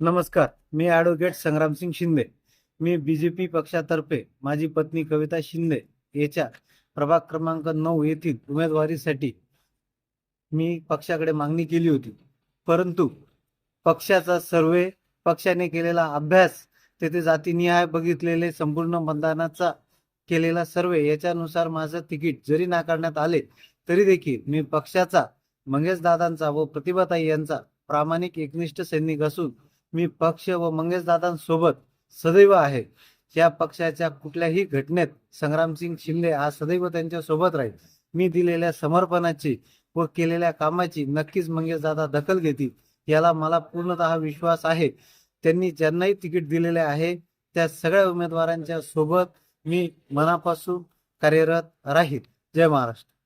नमस्कार मी ॲडव्होकेट संग्रामसिंग शिंदे. मी B J P पक्षातर्फे माझी पत्नी कविता शिंदे याच्या प्रभाग क्रमांक नऊ येथील उमेदवारीसाठी मी पक्षाकडे मागणी केली होती. परंतु पक्षाचा सर्वे पक्षाने केलेला अभ्यास तेथे जातीनिहाय बघितलेले संपूर्ण मतदानाचा केलेला सर्वे याच्यानुसार माझं तिकीट जरी नाकारण्यात आले तरी देखील मी पक्षाचा मंगेश दादांचा व प्रतिभाताई यांचा प्रामाणिक एकनिष्ठ सैनिक असून मी पक्ष व मंगेश दादांसोबत सदैव आहे. या पक्षाच्या कुठल्याही घटनेत संग्रामसिंग शिंदे हा सदैव त्यांच्यासोबत राहील. मी दिलेल्या समर्पणाची व केलेल्या कामाची नक्कीच मंगेश दादा दखल घेतील याला मला पूर्णतः विश्वास आहे. त्यांनी ज्यांनाही तिकीट दिलेले आहे त्या सगळ्या उमेदवारांच्या सोबत मी मनापासून कार्यरत राहील. जय महाराष्ट्र.